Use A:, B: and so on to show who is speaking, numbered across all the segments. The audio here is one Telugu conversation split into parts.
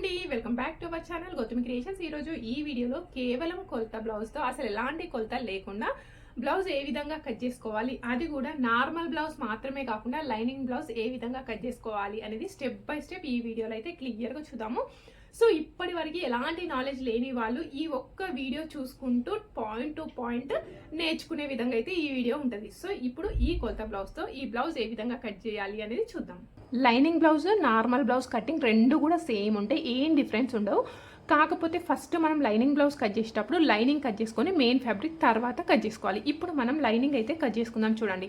A: అండి. Welcome back to our channel Gautami creations. ఈరోజు ఈ వీడియోలో కేవలం కొలత బ్లౌజ్తో అసలు ఎలాంటి కొలత లేకుండా బ్లౌజ్ ఏ విధంగా కట్ చేసుకోవాలి? అది కూడా నార్మల్ బ్లౌజ్ మాత్రమే కాకుండా లైనింగ్ బ్లౌజ్ ఏ విధంగా కట్ చేసుకోవాలి అనేది స్టెప్ బై స్టెప్ ఈ వీడియోలో అయితే క్లియర్గా చూద్దాము. సో ఇప్పటి వరకు ఎలాంటి నాలెడ్జ్ లేని వాళ్ళు ఈ ఒక్క వీడియో చూసుకుంటూ పాయింట్ టు పాయింట్ నేర్చుకునే విధంగా అయితే ఈ వీడియో ఉంటుంది. సో ఇప్పుడు ఈ కొలత బ్లౌజ్తో ఈ బ్లౌజ్ ఏ విధంగా కట్ చేయాలి అనేది చూద్దాం. Lining blouse normal blouse cutting రెండు కూడా సేమ్ ఉంటాయి. ఏం డిఫరెన్స్ ఉండవు. కాకపోతే ఫస్ట్ మనం లైనింగ్ బ్లౌజ్ కట్ చేసేటప్పుడు లైనింగ్ కట్ చేసుకొని మెయిన్ ఫ్యాబ్రిక్ తర్వాత కట్ చేసుకోవాలి. ఇప్పుడు మనం లైనింగ్ అయితే కట్ చేసుకుందాం చూడండి.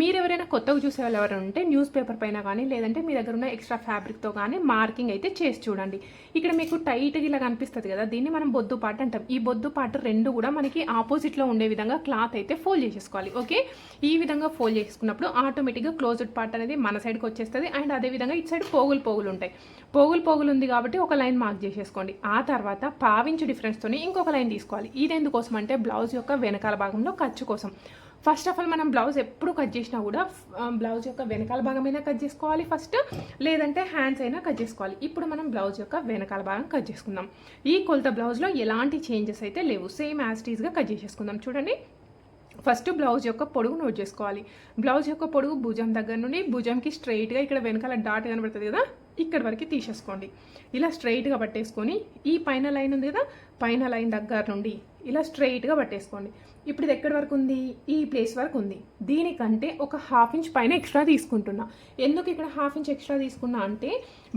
A: మీరు ఎవరైనా కొత్తగా చూసే వాళ్ళు ఎవరైనా ఉంటే న్యూస్ పేపర్ పైన కానీ లేదంటే మీ దగ్గర ఉన్న ఎక్స్ట్రా ఫ్యాబ్రిక్తో కానీ మార్కింగ్ అయితే చేసి చూడండి. ఇక్కడ మీకు టైట్గా ఇలా కనిపిస్తుంది కదా దీన్ని మనం బొద్దు పాట అంటాం. ఈ బొద్దు పాట రెండు కూడా మనకి ఆపోజిట్లో ఉండే విధంగా క్లాత్ అయితే ఫోల్డ్ చేసేసుకోవాలి. ఓకే? ఈ విధంగా ఫోల్డ్ చేసుకున్నప్పుడు ఆటోమేటిక్గా క్లోజ్డ్ పార్ట్ అనేది మన సైడ్కి వచ్చేస్తుంది. అండ్ అదేవిధంగా ఇటు సైడ్ పోగులు పోగులు ఉంటాయి. పోగులు పోగులు ఉంది కాబట్టి ఒక లైన్ మార్క్ చేసేసుకోండి. ఆ ఆ తర్వాత పావించు డిఫరెన్స్తోనే ఇంకొక లైన్ తీసుకోవాలి. ఇది ఎందుకోసం అంటే బ్లౌజ్ యొక్క వెనకాల భాగంలో ఖర్చు కోసం. ఫస్ట్ ఆఫ్ ఆల్ మనం బ్లౌజ్ ఎప్పుడు కట్ చేసినా కూడా బ్లౌజ్ యొక్క వెనకాల భాగమైనా కట్ చేసుకోవాలి ఫస్ట్ లేదంటే హ్యాండ్స్ అయినా కట్ చేసుకోవాలి. ఇప్పుడు మనం బ్లౌజ్ యొక్క వెనకాల భాగం కట్ చేసుకుందాం. ఈ కొలత బ్లౌజ్లో ఎలాంటి చేంజెస్ అయితే లేవు. సేమ్ యాజ్ టీజ్గా కట్ చేసేసుకుందాం. చూడండి. ఫస్ట్ బ్లౌజ్ యొక్క పొడుగు నోట్ చేసుకోవాలి. బ్లౌజ్ యొక్క పొడుగు భుజం దగ్గర నుండి భుజంకి స్ట్రైట్గా ఇక్కడ వెనకాల డాట్ కనబడుతుంది కదా? ఇక్కడ వరకు తీసేసుకోండి. ఇలా స్ట్రైట్గా పట్టేసుకొని ఈ పైన లైన్ ఉంది కదా పైన లైన్ దగ్గర నుండి ఇలా స్ట్రైట్గా పట్టేసుకోండి. ఇప్పుడు ఇది ఎక్కడి వరకు ఉంది? ఈ ప్లేస్ వరకు ఉంది. దీనికంటే ఒక హాఫ్ ఇంచ్ పైన ఎక్స్ట్రా తీసుకుంటున్నా. ఎందుకు ఇక్కడ హాఫ్ ఇంచ్ ఎక్స్ట్రా తీసుకున్నా అంటే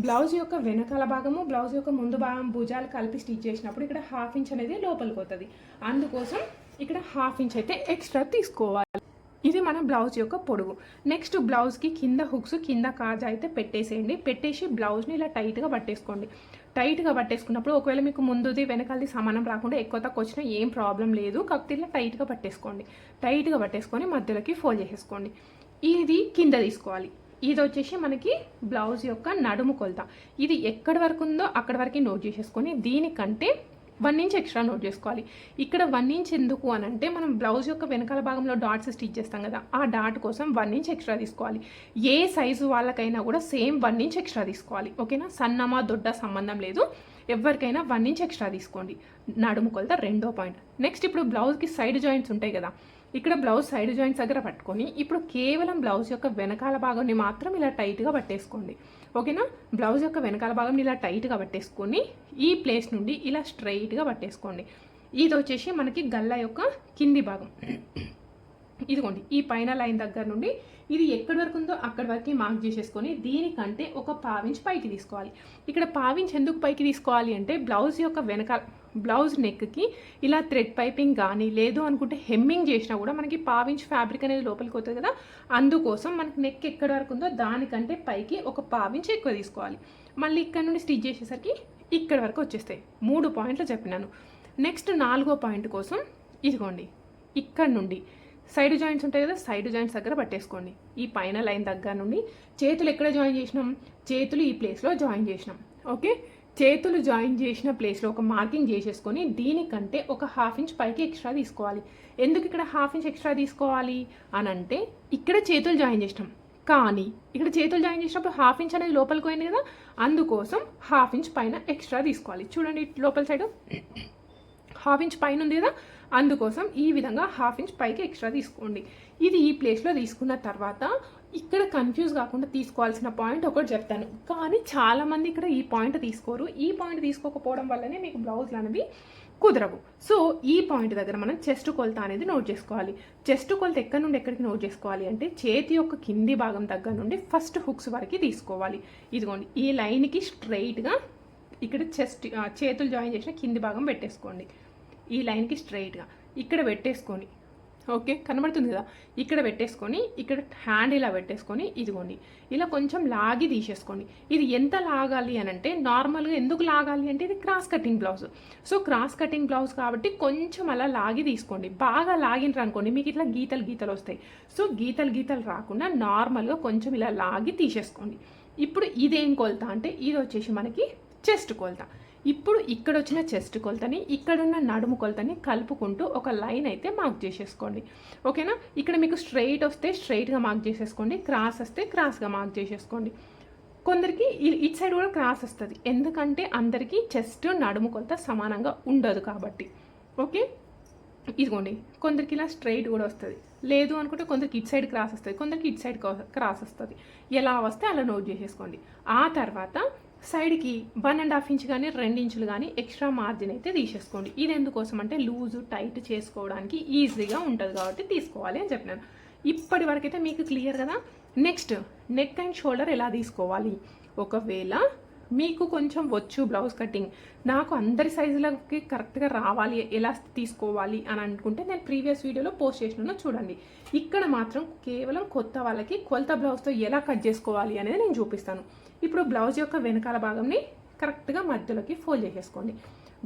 A: బ్లౌజ్ యొక్క వెనకాల భాగము బ్లౌజ్ యొక్క ముందు భాగం భుజాలు కలిపి స్టిచ్ చేసినప్పుడు ఇక్కడ హాఫ్ ఇంచ్ అనేది లోపలికి వస్తుంది అందుకోసం ఇక్కడ హాఫ్ ఇంచ్ అయితే ఎక్స్ట్రా తీసుకోవాలి. ఇది మన బ్లౌజ్ యొక్క పొడుగు. నెక్స్ట్ బ్లౌజ్కి కింద హుక్స్ కింద కాజా అయితే పెట్టేసేయండి. పెట్టేసి బ్లౌజ్ని ఇలా టైట్గా పట్టేసుకోండి. టైట్గా పట్టేసుకున్నప్పుడు ఒకవేళ మీకు ముందుది వెనకాలది సమానం రాకుండా ఎక్కువ తక్కువ వచ్చినా ఏం ప్రాబ్లం లేదు. కాకపోతే ఇలా టైట్గా పట్టేసుకోండి. టైట్గా పట్టేసుకొని మధ్యలోకి ఫోల్డ్ చేసేసుకోండి. ఇది కింద తీసుకోవాలి. ఇది వచ్చేసి మనకి బ్లౌజ్ యొక్క నడుము కొలత. ఇది ఎక్కడి వరకు ఉందో అక్కడి వరకు నోట్ చేసేసుకొని దీనికంటే వన్ ఇంచ్ ఎక్స్ట్రా నోట్ చేసుకోవాలి. ఇక్కడ వన్ ఇంచ్ ఎందుకు అని అంటే మనం బ్లౌజ్ యొక్క వెనకాల భాగంలో డాట్స్ స్టిచ్ చేస్తాం కదా ఆ డాట్ కోసం వన్ ఇంచ్ ఎక్స్ట్రా తీసుకోవాలి. ఏ సైజు వాళ్ళకైనా కూడా సేమ్ వన్ ఇంచ్ ఎక్స్ట్రా తీసుకోవాలి. ఓకేనా? సన్నమా దొడ్డ సంబంధం లేదు. ఎవరికైనా వన్ ఇంచ్ ఎక్స్ట్రా తీసుకోండి. నడుము కొలత రెండో పాయింట్. నెక్స్ట్ ఇప్పుడు బ్లౌజ్కి సైడ్ జాయింట్స్ ఉంటాయి కదా ఇక్కడ బ్లౌజ్ సైడ్ జాయింట్స్ దగ్గర పట్టుకొని ఇప్పుడు కేవలం బ్లౌజ్ యొక్క వెనకాల భాగాన్ని మాత్రం ఇలా టైట్గా పట్టేసుకోండి. ఓకేనా? బ్లౌజ్ యొక్క వెనకాల భాగం ఇలా టైట్గా పట్టేసుకొని ఈ ప్లేస్ నుండి ఇలా స్ట్రైట్గా పట్టేసుకోండి. ఇది వచ్చేసి మనకి గల్ల యొక్క కింది భాగం. ఇదిగోండి ఈ పైన లైన్ దగ్గర నుండి ఇది ఎక్కడి వరకు ఉందో అక్కడి వరకు మార్క్ చేసేసుకొని దీనికంటే ఒక పావించ్ పైకి తీసుకోవాలి. ఇక్కడ పావించ్ ఎందుకు పైకి తీసుకోవాలి అంటే బ్లౌజ్ యొక్క వెనకాల బ్లౌజ్ నెక్కి ఇలా థ్రెడ్ పైపింగ్ కానీ లేదు అనుకుంటే హెమ్మింగ్ చేసినా కూడా మనకి పావించ్ ఫ్యాబ్రిక్ అనేది లోపలికి వస్తుంది కదా. అందుకోసం మనకి నెక్ ఎక్కడి వరకు ఉందో దానికంటే పైకి ఒక పావించ్ ఎక్కువ తీసుకోవాలి. మళ్ళీ ఇక్కడ నుండి స్టిచ్ చేసేసరికి ఇక్కడ వరకు వచ్చేస్తాయి. మూడు పాయింట్లు చెప్పినాను. నెక్స్ట్ నాలుగో పాయింట్ కోసం ఇదిగోండి ఇక్కడ నుండి సైడ్ జాయింట్స్ ఉంటాయి కదా సైడ్ జాయింట్స్ దగ్గర పట్టేసుకోండి. ఈ పైన లైన్ దగ్గర నుండి చేతులు ఎక్కడ జాయిన్ చేసినాం? చేతులు ఈ ప్లేస్లో జాయిన్ చేసినాం. ఓకే? చేతులు జాయిన్ చేసిన ప్లేస్లో ఒక మార్కింగ్ చేసేసుకొని దీనికంటే ఒక హాఫ్ ఇంచ్ పైకి ఎక్స్ట్రా తీసుకోవాలి. ఎందుకు ఇక్కడ హాఫ్ ఇంచ్ ఎక్స్ట్రా తీసుకోవాలి? అని అంటే ఇక్కడ చేతులు జాయిన్ చేసినాం. కానీ ఇక్కడ చేతులు జాయిన్ చేసినప్పుడు హాఫ్ ఇంచ్ అనేది లోపలికి పోయింది కదా అందుకోసం హాఫ్ ఇంచ్ పైన ఎక్స్ట్రా తీసుకోవాలి. చూడండి లోపల సైడ్ హాఫ్ ఇంచ్ పైన ఉంది కదా అందుకోసం ఈ విధంగా హాఫ్ ఇంచ్ పైకి ఎక్స్ట్రా తీసుకోండి. ఇది ఈ ప్లేస్లో తీసుకున్న తర్వాత ఇక్కడ కన్ఫ్యూజ్ కాకుండా తీసుకోవాల్సిన పాయింట్ ఒకటి చెప్తాను. కానీ చాలామంది ఇక్కడ ఈ పాయింట్ తీసుకోరు. ఈ పాయింట్ తీసుకోకపోవడం వల్లనే మీకు బ్లౌజ్లు అనేవి కుదరవు. సో ఈ పాయింట్ దగ్గర మనం చెస్ట్ కొలత అనేది నోట్ చేసుకోవాలి. చెస్ట్ కొలత ఎక్కడి నుండి ఎక్కడికి నోట్ చేసుకోవాలి అంటే చేతి యొక్క కింది భాగం దగ్గర నుండి ఫస్ట్ హుక్స్ వరకు తీసుకోవాలి. ఇదిగోండి ఈ లైన్కి స్ట్రైట్గా ఇక్కడ చెస్ట్ చేతులు జాయిన్ చేసిన కింది భాగం పెట్టేసుకోండి. ఈ లైన్కి స్ట్రైట్గా ఇక్కడ పెట్టేసుకొని ఓకే కనబడుతుంది కదా? ఇక్కడ పెట్టేసుకొని ఇక్కడ హ్యాండ్ ఇలా పెట్టేసుకొని ఇదిగోండి. ఇలా కొంచెం లాగి తీసేసుకోండి. ఇది ఎంత లాగాలి అని అంటే నార్మల్గా ఎందుకు లాగాలి అంటే ఇది cross cutting blouse. So cross cutting blouse కాబట్టి కొంచెం అలా లాగి తీసుకోండి. బాగా లాగినరు అనుకోండి మీకు ఇట్లా గీతలు గీతలు వస్తాయి. సో గీతలు గీతలు రాకుండా నార్మల్గా కొంచెం ఇలా లాగి తీసేసుకోండి. ఇప్పుడు ఇదేం కొలత అంటే ఇది వచ్చేసి మనకి చెస్ట్ కొలత. ఇప్పుడు ఇక్కడ వచ్చిన చెస్ట్ కొలతని ఇక్కడున్న నడుము కొలతని కలుపుకుంటూ ఒక లైన్ అయితే మార్క్ చేసేసుకోండి. ఓకేనా? ఇక్కడ మీకు స్ట్రైట్ వస్తే స్ట్రైట్గా మార్క్ చేసేసుకోండి. క్రాస్ వస్తే క్రాస్గా మార్క్ చేసేసుకోండి. కొందరికి ఇ- ఇటు సైడ్ కూడా క్రాస్ వస్తుంది. ఎందుకంటే అందరికీ చెస్ట్ నడుము కొలత సమానంగా ఉండదు కాబట్టి. ఓకే? ఇదిగోండి. కొందరికి ఇలా స్ట్రైట్ కూడా వస్తుంది. లేదు అనుకుంటే కొందరికి ఇటు సైడ్ క్రాస్ వస్తుంది. కొందరికి ఇటు సైడ్ క్రాస్ వస్తుంది. ఎలా వస్తే అలా నోట్ చేసేసుకోండి. ఆ తర్వాత సైడ్కి వన్ అండ్ హాఫ్ ఇంచ్ కానీ రెండు ఇంచులు కానీ ఎక్స్ట్రా మార్జిన్ అయితే తీసేసుకోండి. ఇది ఎందుకోసం అంటే లూజు టైట్ చేసుకోవడానికి ఈజీగా ఉంటుంది కాబట్టి తీసుకోవాలి అని చెప్పినాను. ఇప్పటి వరకైతే మీకు క్లియర్ కదా? నెక్స్ట్ నెక్ అండ్ షోల్డర్ ఎలా తీసుకోవాలి? ఒకవేళ మీకు కొంచెం వచ్చు బ్లౌజ్ కటింగ్. నాకు అందరి సైజులకి కరెక్ట్గా రావాలి ఎలా తీసుకోవాలి అని అనుకుంటే నేను ప్రీవియస్ వీడియోలో పోస్ట్ చేసినాను చూడండి. ఇక్కడ మాత్రం కేవలం కొత్త వాళ్ళకి కొలత బ్లౌజ్తో ఎలా కట్ చేసుకోవాలి అనేది నేను చూపిస్తాను. ఇప్పుడు బ్లౌజ్ యొక్క వెనకాల భాగంని కరెక్ట్గా మధ్యలోకి ఫోల్డ్ చేసేసుకోండి.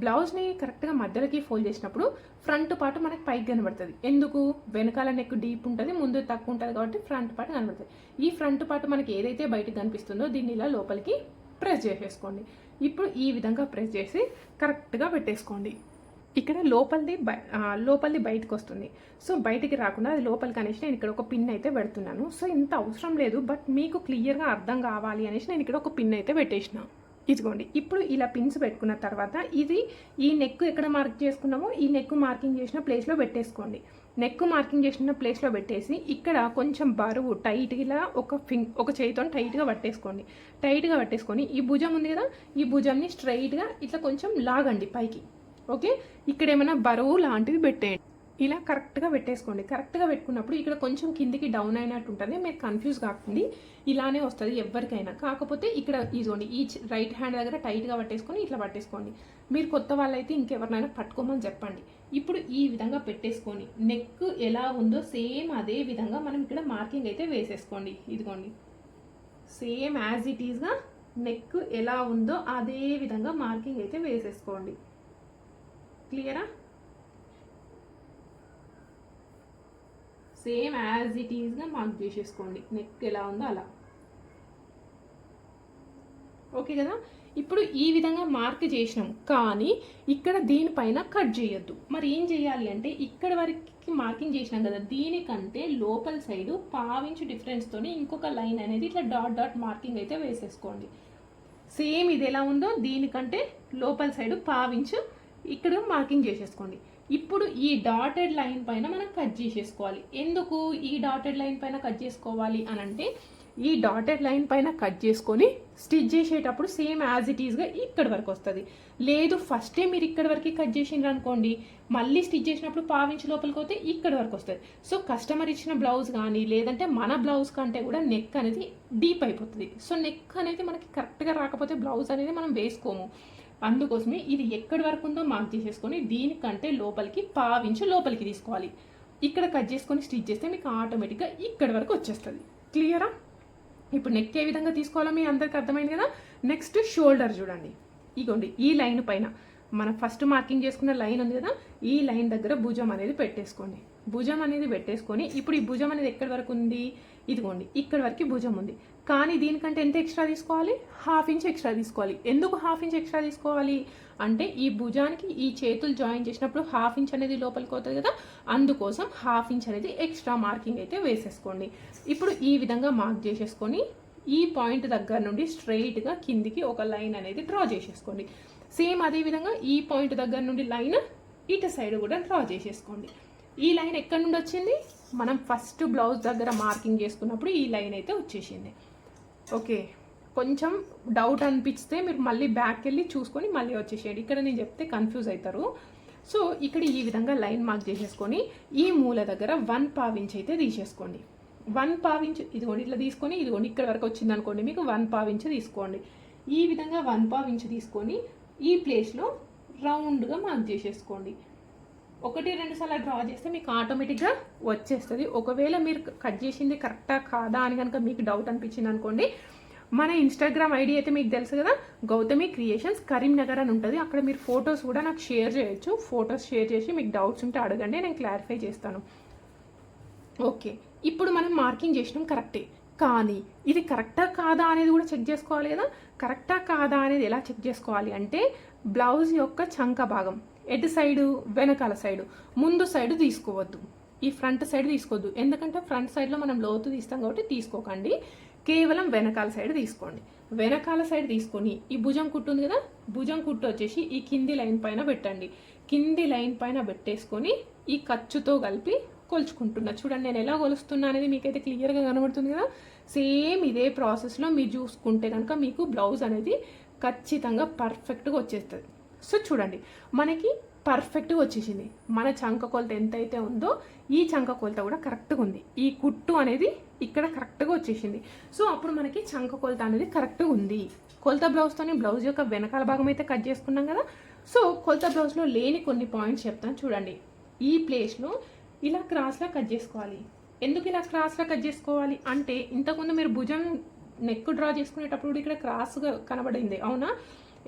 A: బ్లౌజ్ని కరెక్ట్గా మధ్యలోకి ఫోల్డ్ చేసినప్పుడు ఫ్రంట్ పార్ట్ మనకి పైకి కనబడుతుంది. ఎందుకు? వెనకాల నెక్ డీప్ ఉంటుంది ముందు తక్కువ ఉంటుంది కాబట్టి ఫ్రంట్ పార్ట్ కనబడుతుంది. ఈ ఫ్రంట్ పార్ట్ మనకి ఏదైతే బయటకు కనిపిస్తుందో దీన్ని ఇలా లోపలికి ప్రెస్ చేసేసుకోండి. ఇప్పుడు ఈ విధంగా ప్రెస్ చేసి కరెక్ట్గా పెట్టేసుకోండి. ఇక్కడ లోపలిది బయ లోపలిది బయటకు వస్తుంది సో బయటికి రాకుండా అది లోపలికి అనేసి నేను ఇక్కడ ఒక పిన్ అయితే పెడుతున్నాను. సో ఇంత అవసరం లేదు బట్ మీకు క్లియర్గా అర్థం కావాలి అనేసి నేను ఇక్కడ ఒక పిన్ అయితే పెట్టేసిన. ఇదిగోండి ఇప్పుడు ఇలా పిన్స్ పెట్టుకున్న తర్వాత ఇది ఈ నెక్ ఎక్కడ మార్క్ చేసుకున్నామో ఈ నెక్ మార్కింగ్ చేసిన ప్లేస్లో పెట్టేసుకోండి. నెక్ మార్కింగ్ చేసిన ప్లేస్లో పెట్టేసి ఇక్కడ కొంచెం బరువు టైట్గా ఒక ఫింగ్ ఒక చేయితో టైట్గా పట్టేసుకోండి. టైట్గా పట్టేసుకొని ఈ భుజం ఉంది కదా ఈ భుజంని స్ట్రైట్గా ఇట్లా కొంచెం లాగండి పైకి. ఓకే ఇక్కడ ఏమైనా బరువు లాంటివి పెట్టేయండి. ఇలా కరెక్ట్గా పెట్టేసుకోండి. కరెక్ట్గా పెట్టుకున్నప్పుడు ఇక్కడ కొంచెం కిందికి డౌన్ అయినట్టు ఉంటుంది. మీరు కన్ఫ్యూజ్ కాకండి. ఇలానే వస్తుంది ఎవరికైనా. కాకపోతే ఇక్కడ ఇదిగోండి ఈ రైట్ హ్యాండ్ దగ్గర టైట్గా పట్టేసుకొని ఇట్లా పట్టేసుకోండి. మీరు కొత్త వాళ్ళైతే ఇంకెవరినైనా పట్టుకోమని చెప్పండి. ఇప్పుడు ఈ విధంగా పెట్టేసుకొని నెక్ ఎలా ఉందో సేమ్ అదే విధంగా మనం ఇక్కడ మార్కింగ్ అయితే వేసేసుకోండి. ఇదిగోండి. సేమ్ యాజ్ ఇట్ ఈజ్గా నెక్ ఎలా ఉందో అదే విధంగా మార్కింగ్ అయితే వేసేసుకోండి. క్లియరా? సేమ్ యాజ్ ఇట్ ఈజ్గా మార్క్ చేసేసుకోండి. నెక్ ఎలా ఉందో అలా. ఓకే కదా? ఇప్పుడు ఈ విధంగా మార్క్ చేసినాం. కానీ ఇక్కడ దీనిపైన కట్ చేయొద్దు. మరి ఏం చేయాలి అంటే ఇక్కడ వరకు మార్కింగ్ చేసినాం కదా దీనికంటే లోపల సైడు పావించు డిఫరెన్స్తోని ఇంకొక లైన్ అనేది ఇట్లా డాట్ డాట్ మార్కింగ్ అయితే వేసేసుకోండి. సేమ్ ఇది ఎలా ఉందో దీనికంటే లోపల సైడ్ పావించు ఇక్కడ మార్కింగ్ చేసేసుకోండి. ఇప్పుడు ఈ డాటెడ్ లైన్ పైన మనం కట్ చేసేసుకోవాలి. ఎందుకు ఈ డాటెడ్ లైన్ పైన కట్ చేసుకోవాలి అని అంటే ఈ డాటెడ్ లైన్ పైన కట్ చేసుకొని స్టిచ్ చేసేటప్పుడు సేమ్ యాజ్ ఇట్ ఈస్గా ఇక్కడ వరకు వస్తుంది. లేదు ఫస్టే మీరు ఇక్కడ వరకు కట్ చేసిండ్రు అనుకోండి మళ్ళీ స్టిచ్ చేసినప్పుడు పావించి లోపలికి పోతే ఇక్కడ వరకు వస్తుంది. సో కస్టమర్ ఇచ్చిన బ్లౌజ్ కానీ లేదంటే మన బ్లౌజ్ కంటే కూడా నెక్ అనేది డీప్ అయిపోతుంది. సో నెక్ అనేది మనకి కరెక్ట్గా రాకపోతే బ్లౌజ్ అనేది మనం వేసుకోము. అందుకోసమే ఇది ఎక్కడి వరకు ఉందో మార్క్ చేసేసుకొని దీనికంటే లోపలికి పావించి లోపలికి తీసుకోవాలి. ఇక్కడ కట్ చేసుకొని స్టిచ్ చేస్తే మీకు ఆటోమేటిక్గా ఇక్కడి వరకు వచ్చేస్తుంది. క్లియరా ఇప్పుడు నెక్ ఏ విధంగా తీసుకోవాలో మీ అందరికి అర్థమైంది కదా? నెక్స్ట్ షోల్డర్ చూడండి. ఇగోండి ఈ లైన్ పైన. మనం ఫస్ట్ మార్కింగ్ చేసుకున్న లైన్ ఉంది కదా? ఈ లైన్ దగ్గర భుజం అనేది పెట్టేసుకోండి. భుజం అనేది పెట్టేసుకొని ఇప్పుడు ఈ భుజం అనేది ఎక్కడి వరకు ఉంది? ఇదిగోండి ఇక్కడ వరకు భుజం ఉంది. కానీ దీనికంటే ఎంత ఎక్స్ట్రా తీసుకోవాలి? హాఫ్ ఇంచ్ ఎక్స్ట్రా తీసుకోవాలి. ఎందుకు హాఫ్ ఇంచ్ ఎక్స్ట్రా తీసుకోవాలి? అంటే ఈ భుజానికి ఈ చేతులు జాయిన్ చేసినప్పుడు హాఫ్ ఇంచ్ అనేది లోపలికి అవుతుంది కదా అందుకోసం హాఫ్ ఇంచ్ అనేది ఎక్స్ట్రా మార్కింగ్ అయితే వేసేసుకోండి. ఇప్పుడు ఈ విధంగా మార్క్ చేసేసుకొని ఈ పాయింట్ దగ్గర నుండి స్ట్రైట్గా కిందికి ఒక లైన్ అనేది డ్రా చేసేసుకోండి. సేమ్ అదే విధంగా ఈ పాయింట్ దగ్గర నుండి లైన్ ఇటు సైడ్ కూడా డ్రా చేసేసుకోండి. ఈ లైన్ ఎక్కడి నుండి వచ్చింది? మనం ఫస్ట్ బ్లౌజ్ దగ్గర మార్కింగ్ చేసుకున్నప్పుడు ఈ లైన్ అయితే వచ్చేసింది. ఓకే కొంచెం డౌట్ అనిపిస్తే మీరు మళ్ళీ బ్యాక్ వెళ్ళి చూసుకొని మళ్ళీ వచ్చేసేయండి. ఇక్కడ నేను చెప్తే కన్ఫ్యూజ్ అవుతారు సో ఇక్కడ ఈ విధంగా లైన్ మార్క్ చేసేసుకొని ఈ మూల దగ్గర వన్ పావించ్ అయితే తీసేసుకోండి. వన్ పావించ్ ఇదిగోండి ఇట్లా తీసుకొని ఇదిగోండి ఇక్కడ వరకు వచ్చింది అనుకోండి మీకు వన్ పావించ్ తీసుకోండి. ఈ విధంగా వన్ పావించ్ తీసుకొని ఈ ప్లేస్లో రౌండ్గా మార్క్ చేసేసుకోండి. ఒకటి రెండు సార్లు డ్రా చేస్తే మీకు ఆటోమేటిక్గా వచ్చేస్తుంది. ఒకవేళ మీరు కట్ చేసింది కరెక్టా కాదా అని కనుక మీకు డౌట్ అనిపించింది అనుకోండి మన ఇన్స్టాగ్రామ్ ఐడి అయితే మీకు తెలుసు కదా గౌతమి క్రియేషన్స్ కరీంనగర్ అని ఉంటుంది. అక్కడ మీరు ఫొటోస్ కూడా నాకు షేర్ చేయొచ్చు. ఫొటోస్ షేర్ చేసి మీకు డౌట్స్ ఉంటే అడగండి నేను క్లారిఫై చేస్తాను. ఓకే ఇప్పుడు మనం మార్కింగ్ చేసినాం కరెక్టే కానీ ఇది కరెక్టా కాదా అనేది కూడా చెక్ చేసుకోవాలి కదా? కరెక్టా కాదా అనేది ఎలా చెక్ చేసుకోవాలి అంటే బ్లౌజ్ యొక్క చంక భాగం. ఎటు సైడు? వెనకాల సైడు. ముందు సైడు తీసుకోవద్దు. ఈ ఫ్రంట్ సైడ్ తీసుకోవద్దు. ఎందుకంటే ఫ్రంట్ సైడ్లో మనం లోతు తీస్తాం కాబట్టి తీసుకోకండి. కేవలం వెనకాల సైడ్ తీసుకోండి. వెనకాల సైడ్ తీసుకొని ఈ భుజం కుట్టు ఉంది కదా? భుజం కుట్టు వచ్చేసి ఈ కింది లైన్ పైన పెట్టండి. కింది లైన్ పైన పెట్టేసుకొని ఈ ఖర్చుతో కలిపి కొలుచుకుంటున్నా. చూడండి నేను ఎలా కొలుస్తున్నా అనేది మీకైతే క్లియర్గా కనబడుతుంది కదా? సేమ్ ఇదే ప్రాసెస్లో మీరు చూసుకుంటే కనుక మీకు బ్లౌజ్ అనేది ఖచ్చితంగా పర్ఫెక్ట్గా వచ్చేస్తుంది. సో చూడండి మనకి పర్ఫెక్ట్గా వచ్చేసింది. మన చంక కొలత ఎంతైతే ఉందో ఈ చంక కొలత కూడా కరెక్ట్గా ఉంది. ఈ కుట్టు అనేది ఇక్కడ కరెక్ట్గా వచ్చేసింది. సో అప్పుడు మనకి చంక కొలత అనేది కరెక్ట్గా ఉంది. కొలత బ్లౌజ్తోనే బ్లౌజ్ యొక్క వెనకాల భాగం అయితే కట్ చేసుకున్నాం కదా. సో కొలత బ్లౌజ్లో లేని కొన్ని పాయింట్స్ చెప్తాను చూడండి. ఈ ప్లేస్లో ఇలా క్రాస్లా కట్ చేసుకోవాలి. ఎందుకు ఇలా క్రాస్లా కట్ చేసుకోవాలి? అంటే ఇంతకుముందు మీరు భుజం నెక్ డ్రా చేసుకునేటప్పుడు ఇక్కడ క్రాస్గా కనబడింది. అవునా?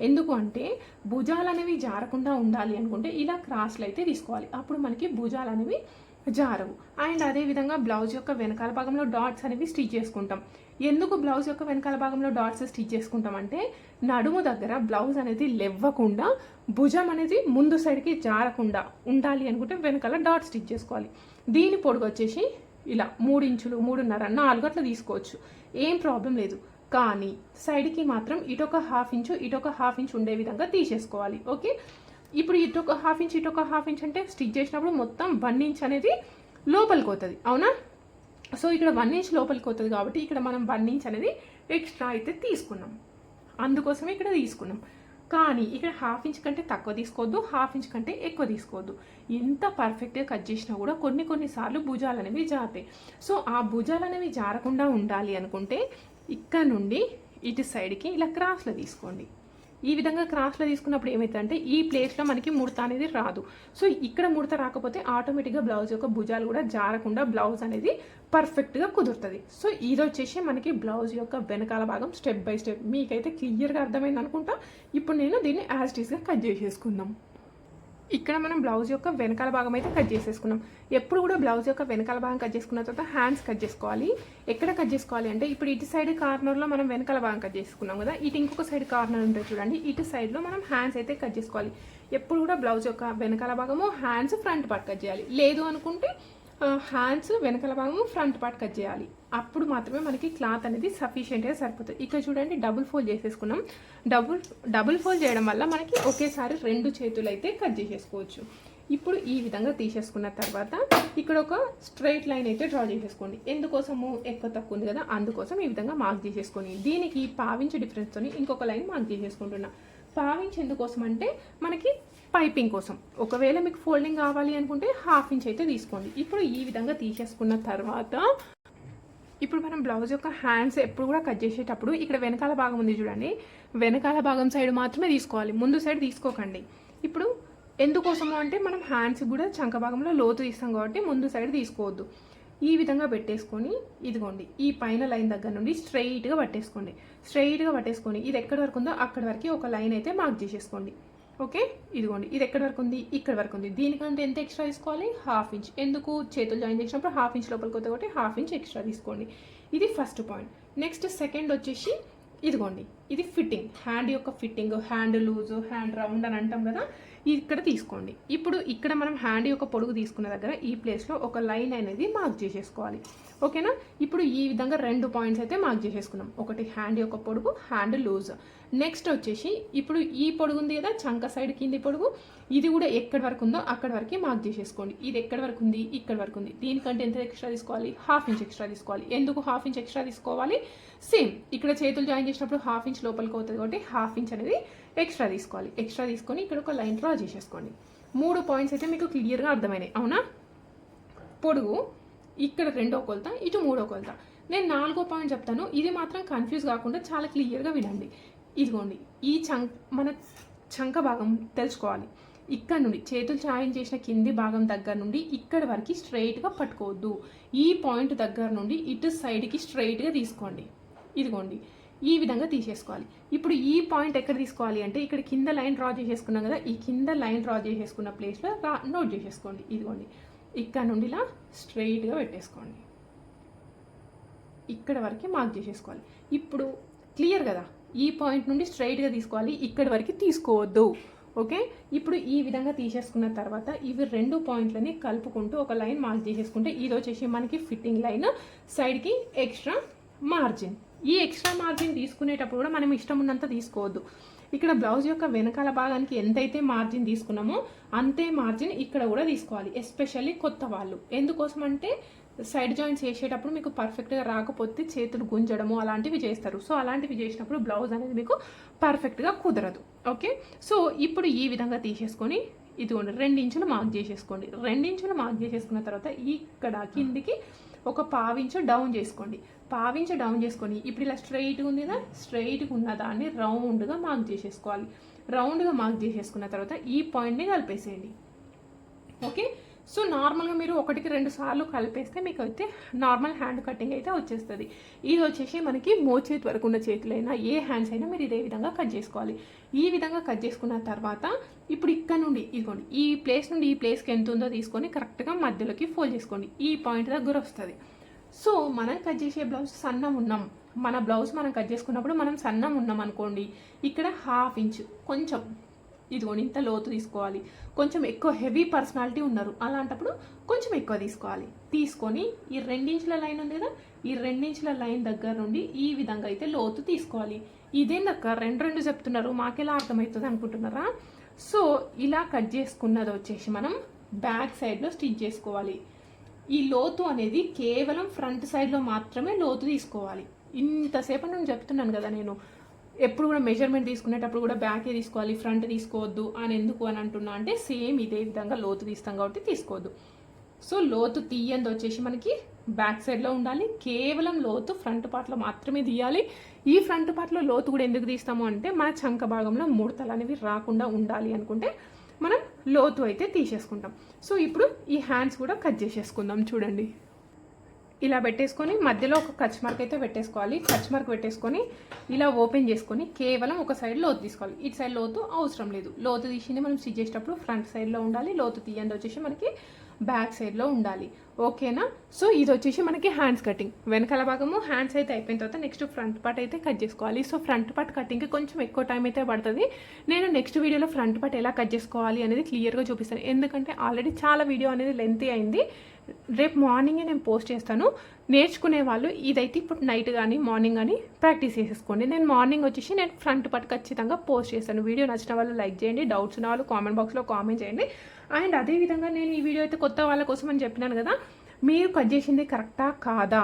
A: ఎందుకు అంటే భుజాలు అనేవి జారకుండా ఉండాలి అనుకుంటే ఇలా క్రాస్లు అయితే తీసుకోవాలి. అప్పుడు మనకి భుజాలు అనేవి జారవు. అండ్ అదేవిధంగా బ్లౌజ్ యొక్క వెనకాల భాగంలో డాట్స్ అనేవి స్టిచ్ చేసుకుంటాం. ఎందుకు బ్లౌజ్ యొక్క వెనకాల భాగంలో డాట్స్ స్టిచ్ చేసుకుంటాం అంటే నడుము దగ్గర బ్లౌజ్ అనేది లెవ్వకుండా భుజం అనేది ముందు సైడ్కి జారకుండా ఉండాలి అనుకుంటే వెనకాల డాట్ స్టిచ్ చేసుకోవాలి. దీని పొడుగు వచ్చేసి ఇలా మూడు ఇంచులు మూడున్నర నాలుగు అట్లా తీసుకోవచ్చు. ఏం ప్రాబ్లం లేదు. కానీ సైడ్కి మాత్రం ఇటొక హాఫ్ ఇంచు ఇటొక హాఫ్ ఇంచ్ ఉండే విధంగా తీసేసుకోవాలి. ఓకే? ఇప్పుడు ఇటొక హాఫ్ ఇంచ్ ఇటొక హాఫ్ ఇంచ్ అంటే స్టిచ్ చేసినప్పుడు మొత్తం వన్ ఇంచ్ అనేది లోపలికి అవుతుంది అవునా? సో ఇక్కడ వన్ ఇంచ్ లోపలికి అవుతుంది కాబట్టి ఇక్కడ మనం వన్ ఇంచ్ అనేది ఎక్స్ట్రా అయితే తీసుకున్నాం. అందుకోసమే ఇక్కడ తీసుకున్నాం. కానీ ఇక్కడ హాఫ్ ఇంచ్ కంటే తక్కువ తీసుకోవద్దు హాఫ్ ఇంచ్ కంటే ఎక్కువ తీసుకోవద్దు. ఎంత పర్ఫెక్ట్గా కట్ చేసినా కూడా కొన్ని కొన్నిసార్లు భుజాలు అనేవి జారుతాయి. సో ఆ భుజాలు అనేవి జారకుండా ఉండాలి అనుకుంటే ఇక్కడ నుండి ఇటు సైడ్కి ఇలా క్రాస్లో తీసుకోండి. ఈ విధంగా క్రాస్లో తీసుకున్నప్పుడు ఏమవుతుందంటే ఈ ప్లేస్లో మనకి ముడత అనేది రాదు. సో ఇక్కడ ముడత రాకపోతే ఆటోమేటిక్గా బ్లౌజ్ యొక్క భుజాలు కూడా జారకుండా బ్లౌజ్ అనేది పర్ఫెక్ట్గా కుదురుతుంది. సో ఇది వచ్చేసి మనకి బ్లౌజ్ యొక్క వెనకాల భాగం స్టెప్ బై స్టెప్. మీకైతే క్లియర్గా అర్థమైంది అనుకుంటా ఇప్పుడు నేను దీన్ని యాజ్ టీస్గా కట్ చేసేసుకుందాం. ఇక్కడ మనం బ్లౌజ్ యొక్క వెనకాల భాగం అయితే కట్ చేసేసుకున్నాం. ఎప్పుడు కూడా బ్లౌజ్ యొక్క వెనకాల భాగం కట్ చేసుకున్న తర్వాత హ్యాండ్స్ కట్ చేసుకోవాలి. ఎక్కడ కట్ చేసుకోవాలి అంటే ఇప్పుడు ఇటు సైడ్ కార్నర్లో మనం వెనకాల భాగం కట్ చేసుకున్నాం కదా ఇటు ఇంకొక సైడ్ కార్నర్ ఉంటుంది చూడండి ఇటు సైడ్లో మనం హ్యాండ్స్ అయితే కట్ చేసుకోవాలి. ఎప్పుడు కూడా బ్లౌజ్ యొక్క వెనకాల భాగము హ్యాండ్స్ ఫ్రంట్ పార్ట్ కట్ చేయాలి. లేదు అనుకుంటే హ్యాండ్స్ వెనకాల భాగము ఫ్రంట్ పార్ట్ కట్ చేయాలి. అప్పుడు మాత్రమే మనకి క్లాత్ అనేది సఫిషియెంట్గా సరిపోతుంది. ఇక్కడ చూడండి డబుల్ ఫోల్డ్ చేసేసుకున్నాం. డబుల్ డబుల్ ఫోల్డ్ చేయడం వల్ల మనకి ఒకేసారి రెండు చేతులు అయితే కట్ చేసేసుకోవచ్చు. ఇప్పుడు ఈ విధంగా తీసేసుకున్న తర్వాత ఇక్కడ ఒక స్ట్రైట్ లైన్ అయితే డ్రా చేసేసుకోండి. ఎందుకోసము? ఎక్కువ తక్కువ ఉంది కదా అందుకోసం ఈ విధంగా మార్క్ చేసేసుకొని. దీనికి పావించు డిఫరెన్స్తో ఇంకొక లైన్ మార్క్ చేసేసుకుంటున్నా. పావించ్ ఎందుకోసం అంటే మనకి పైపింగ్ కోసం. ఒకవేళ మీకు ఫోల్డింగ్ కావాలి అనుకుంటే హాఫ్ ఇంచ్ అయితే తీసుకోండి. ఇప్పుడు ఈ విధంగా తీసేసుకున్న తర్వాత ఇప్పుడు మనం బ్లౌజ్ యొక్క హ్యాండ్స్ ఎప్పుడు కూడా కట్ చేసేటప్పుడు ఇక్కడ వెనకాల భాగం ఉంది చూడండి. వెనకాల భాగం సైడ్ మాత్రమే తీసుకోవాలి. ముందు సైడ్ తీసుకోకండి. ఇప్పుడు ఎందుకోసము అంటే మనం హ్యాండ్స్ కూడా చంక భాగంలో లోతు తీస్తాం కాబట్టి ముందు సైడ్ తీసుకోవద్దు. ఈ విధంగా పెట్టేసుకొని ఇదిగోండి ఈ పైన లైన్ దగ్గర నుండి స్ట్రైట్గా పట్టేసుకోండి. స్ట్రైట్గా పట్టేసుకొని ఇది ఎక్కడి వరకు ఉందో అక్కడి వరకు ఒక లైన్ అయితే మార్క్ చేసేసుకోండి. ఓకే? ఇదిగోండి ఇది ఎక్కడి వరకు ఉంది? ఇక్కడ వరకు ఉంది. దీనికంటే ఎంత ఎక్స్ట్రా తీసుకోవాలి? Half inch. ఎందుకు? చేతులు జాయిన్ చేసినప్పుడు హాఫ్ ఇంచ్ లోపలికి వస్తే కాబట్టి హాఫ్ ఇంచ్ ఎక్స్ట్రా తీసుకోండి. ఇది ఫస్ట్ పాయింట్ నెక్స్ట్ సెకండ్ వచ్చేసి ఇదిగోండి ఇది ఫిట్టింగ్ హ్యాండ్ యొక్క fitting hand loose hand round అని అంటాం కదా? ఇక్కడ తీసుకోండి. ఇప్పుడు ఇక్కడ మనం హ్యాండ్ యొక్క పొడుగు తీసుకున్న దగ్గర ఈ ప్లేస్లో ఒక లైన్ అనేది మార్క్ చేసేసుకోవాలి. ఓకేనా? ఇప్పుడు ఈ విధంగా రెండు పాయింట్స్ అయితే మార్క్ చేసేసుకున్నాం. ఒకటి హ్యాండ్ యొక్క పొడుగు హ్యాండ్ లూజ్. నెక్స్ట్ వచ్చేసి ఇప్పుడు ఈ పొడుగు ఉంది కదా చంక సైడ్ కింది పొడుగు ఇది కూడా ఎక్కడి వరకు ఉందో అక్కడి వరకు మార్క్ చేసేసుకోండి. ఇది ఎక్కడి వరకు ఉంది? ఇక్కడ వరకు ఉంది. దీనికంటే ఎంత ఎక్స్ట్రా తీసుకోవాలి? హాఫ్ ఇంచ్ ఎక్స్ట్రా తీసుకోవాలి. ఎందుకు హాఫ్ ఇంచ్ ఎక్స్ట్రా తీసుకోవాలి? సేమ్ ఇక్కడ చేతులు జాయిన్ చేసినప్పుడు హాఫ్ ఇంచ్ లోపలికి అవుతుంది కాబట్టి హాఫ్ ఇంచ్ అనేది ఎక్స్ట్రా తీసుకోవాలి ఎక్స్ట్రా తీసుకొని ఇక్కడ ఒక లైన్ డ్రా చేసేసుకోండి. మూడు పాయింట్స్ అయితే మీకు క్లియర్గా అర్థమైనాయి అవునా? పొడుగు ఇక్కడ రెండో కొలత ఇటు మూడో కొలత. నేను నాలుగో పాయింట్ చెప్తాను ఇది మాత్రం కన్ఫ్యూజ్ కాకుండా చాలా క్లియర్గా వినండి. ఇదిగోండి ఈ చంక్ మన చంక భాగం తెలుసుకోవాలి. ఇక్కడ నుండి చేతులు చాయం చేసిన కింది భాగం దగ్గర నుండి ఇక్కడ వరకు స్ట్రైట్గా పట్టుకోవద్దు. ఈ పాయింట్ దగ్గర నుండి ఇటు సైడ్కి స్ట్రైట్గా తీసుకోండి. ఇదిగోండి ఈ విధంగా తీసేసుకోవాలి. ఇప్పుడు ఈ పాయింట్ ఎక్కడ తీసుకోవాలి అంటే ఇక్కడ కింద లైన్ డ్రా చేసేసుకున్నాం కదా ఈ కింద లైన్ డ్రా చేసేసుకున్న ప్లేస్లో రా నోట్ చేసేసుకోండి. ఇదిగోండి. ఇక్కడ నుండి ఇలా స్ట్రైట్గా పెట్టేసుకోండి. ఇక్కడ వరకు మార్క్ చేసేసుకోవాలి. ఇప్పుడు క్లియర్ కదా? ఈ పాయింట్ నుండి స్ట్రైట్గా తీసుకోవాలి ఇక్కడి వరకు తీసుకోవద్దు. ఓకే ఇప్పుడు ఈ విధంగా తీసేసుకున్న తర్వాత ఇవి రెండు పాయింట్లని కలుపుకుంటూ ఒక లైన్ మార్క్ చేసేసుకుంటే ఇది వచ్చేసి మనకి ఫిట్టింగ్ లైన్ సైడ్కి ఎక్స్ట్రా మార్జిన్ ఈ ఎక్స్ట్రా మార్జిన్ తీసుకునేటప్పుడు కూడా మనం ఇష్టం ఉన్నంత తీసుకోవద్దు. ఇక్కడ బ్లౌజ్ యొక్క వెనకాల భాగానికి ఎంతైతే మార్జిన్ తీసుకున్నామో అంతే మార్జిన్ ఇక్కడ కూడా తీసుకోవాలి ఎస్పెషల్లీ కొత్త వాళ్ళు. ఎందుకోసం అంటే సైడ్ జాయింట్స్ వేసేటప్పుడు మీకు పర్ఫెక్ట్గా రాకపోతే చేతులు గుంజడము అలాంటివి చేస్తారు. సో అలాంటివి చేసినప్పుడు బ్లౌజ్ అనేది మీకు పర్ఫెక్ట్గా కుదరదు. ఓకే సో ఇప్పుడు ఈ విధంగా తీసేసుకొని ఇదిగోండి రెండించులు మార్క్ చేసేసుకోండి. రెండించులు మార్క్ చేసేసుకున్న తర్వాత ఇక్కడ కిందికి ఒక పావించు డౌన్ చేసుకోండి. పావించు డౌన్ చేసుకొని ఇప్పుడు ఇలా స్ట్రైట్గా ఉంది కదా స్ట్రైట్గా ఉన్న దాన్ని రౌండ్గా మార్క్ చేసేసుకోవాలి. రౌండ్గా మార్క్ చేసేసుకున్న తర్వాత ఈ పాయింట్ని కలిపేసేయండి. ఓకే? సో నార్మల్గా మీరు ఒకటికి రెండు సార్లు కలిపేస్తే మీకు అయితే నార్మల్ హ్యాండ్ కటింగ్ అయితే వచ్చేస్తుంది. ఇది వచ్చేసి మనకి మోచేతి వరకు ఉన్న చేతులైనా ఏ హ్యాండ్స్ అయినా మీరు ఇదే విధంగా కట్ చేసుకోవాలి. ఈ విధంగా కట్ చేసుకున్న తర్వాత ఇప్పుడు ఇక్కడ నుండి ఇదిగోండి ఈ ప్లేస్ నుండి ఈ ప్లేస్కి ఎంత ఉందో తీసుకొని కరెక్ట్గా మధ్యలోకి ఫోల్డ్ చేసుకోండి. ఈ పాయింట్ దగ్గర వస్తుంది. సో మనం కట్ చేసే బ్లౌజ్ సన్నం ఉన్నాం. మన బ్లౌజ్ మనం కట్ చేసుకున్నప్పుడు మనం సన్నం ఉన్నాం అనుకోండి ఇక్కడ హాఫ్ ఇంచ్ కొంచెం ఇదిగోండి ఇంత లోతు తీసుకోవాలి. కొంచెం ఎక్కువ హెవీ పర్సనాలిటీ ఉన్నారు. అలాంటప్పుడు కొంచెం ఎక్కువ తీసుకోవాలి. తీసుకొని ఈ రెండించుల లైన్ ఉంది కదా ఈ రెండించుల లైన్ దగ్గర నుండి ఈ విధంగా అయితే లోతు తీసుకోవాలి. ఇదేందక్క? రెండు రెండు చెప్తున్నారు. మాకెలా అర్థమవుతుంది అనుకుంటున్నారా? సో ఇలా కట్ చేసుకున్నది వచ్చేసి మనం బ్యాక్ సైడ్లో స్టిచ్ చేసుకోవాలి. ఈ లోతు అనేది కేవలం ఫ్రంట్ సైడ్లో మాత్రమే లోతు తీసుకోవాలి. ఇంతసేపు నేను చెప్తున్నాను కదా నేను. ఎప్పుడు కూడా మెజర్మెంట్ తీసుకునేటప్పుడు కూడా బ్యాకే తీసుకోవాలి ఫ్రంట్ తీసుకోవద్దు అని ఎందుకు అని అంటున్నా అంటే సేమ్ ఇదే విధంగా లోతు తీస్తాం కాబట్టి తీసుకోవద్దు. సో లోతు తీయంది వచ్చేసి మనకి బ్యాక్ సైడ్లో ఉండాలి. కేవలం లోతు ఫ్రంట్ పార్ట్లో మాత్రమే తీయాలి. ఈ ఫ్రంట్ పార్ట్లో లోతు కూడా ఎందుకు తీస్తాము అంటే మన చంక భాగంలో ముడతలు అనేవి రాకుండా ఉండాలి అనుకుంటే మనం లోతు అయితే తీసేసుకుంటాం. సో ఇప్పుడు ఈ హ్యాండ్స్ కూడా కట్ చేసేసుకుందాం చూడండి. ఇలా పెట్టేసుకొని మధ్యలో ఒక కచ్ మార్క్ అయితే పెట్టేసుకోవాలి. కచ్ మార్క్ పెట్టేసుకొని ఇలా ఓపెన్ చేసుకొని కేవలం ఒక సైడ్ లోతు తీసుకోవాలి. ఇటు సైడ్ లోతు అవసరం లేదు. లోతు తీసింది మనం స్టిచ్ చేసేటప్పుడు ఫ్రంట్ సైడ్లో ఉండాలి. లోతు తీయండి వచ్చేసి మనకి బ్యాక్ సైడ్లో ఉండాలి. ఓకేనా సో ఇది వచ్చేసి మనకి హ్యాండ్స్ కటింగ్ వెనకాల భాగము హ్యాండ్స్ అయితే అయిపోయిన తర్వాత నెక్స్ట్ ఫ్రంట్ పార్ట్ అయితే కట్ చేసుకోవాలి. సో ఫ్రంట్ పార్ట్ కటింగ్కి కొంచెం ఎక్కువ టైం అయితే పడుతుంది. నేను నెక్స్ట్ వీడియోలో ఫ్రంట్ పార్ట్ ఎలా కట్ చేసుకోవాలి అనేది క్లియర్గా చూపిస్తాను. ఎందుకంటే ఆల్రెడీ చాలా వీడియో అనేది లెంతీ అయింది. రేపు మార్నింగే నేను పోస్ట్ చేస్తాను. నేర్చుకునే వాళ్ళు ఇదైతే ఇప్పుడు నైట్ కానీ మార్నింగ్ కానీ ప్రాక్టీస్ చేసేసుకోండి. నేను మార్నింగ్ వచ్చేసి నేను ఫ్రంట్ పట్టు ఖచ్చితంగా పోస్ట్ చేస్తాను. వీడియో నచ్చిన వాళ్ళు లైక్ చేయండి డౌట్స్ ఉన్న వాళ్ళు కామెంట్ బాక్స్లో కామెంట్ చేయండి. అండ్ అదేవిధంగా నేను ఈ వీడియో అయితే కొత్త వాళ్ళ కోసం అని చెప్పినాను కదా మీరు కట్ చేసింది కరెక్టా కాదా?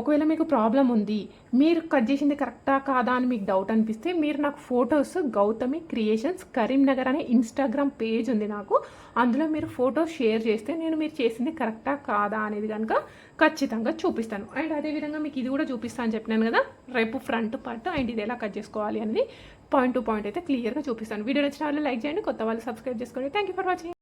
A: ఒకవేళ మీకు ప్రాబ్లం ఉంది మీరు కట్ చేసింది కరెక్టా కాదా అని మీకు డౌట్ అనిపిస్తే మీరు నాకు ఫొటోస్ గౌతమి క్రియేషన్స్ కరీంనగర్ అనే ఇన్స్టాగ్రామ్ పేజ్ ఉంది నాకు. అందులో మీరు ఫొటోస్ షేర్ చేస్తే నేను మీరు చేసింది కరెక్టా కాదా అనేది కనుక ఖచ్చితంగా చూపిస్తాను. అండ్ అదేవిధంగా మీకు ఇది కూడా చూపిస్తాను అని చెప్పినాను కదా రేపు ఫ్రంట్ పార్ట్ అండ్ ఇది ఎలా కట్ చేసుకోవాలి అనేది పాయింట్ టు పాయింట్ అయితే క్లియర్గా చూపిస్తాను. వీడియో నచ్చిన వాళ్ళు లైక్ చేయండి కొత్త వాళ్ళు సబ్స్క్రైబ్ చేసుకోండి. Thank you for watching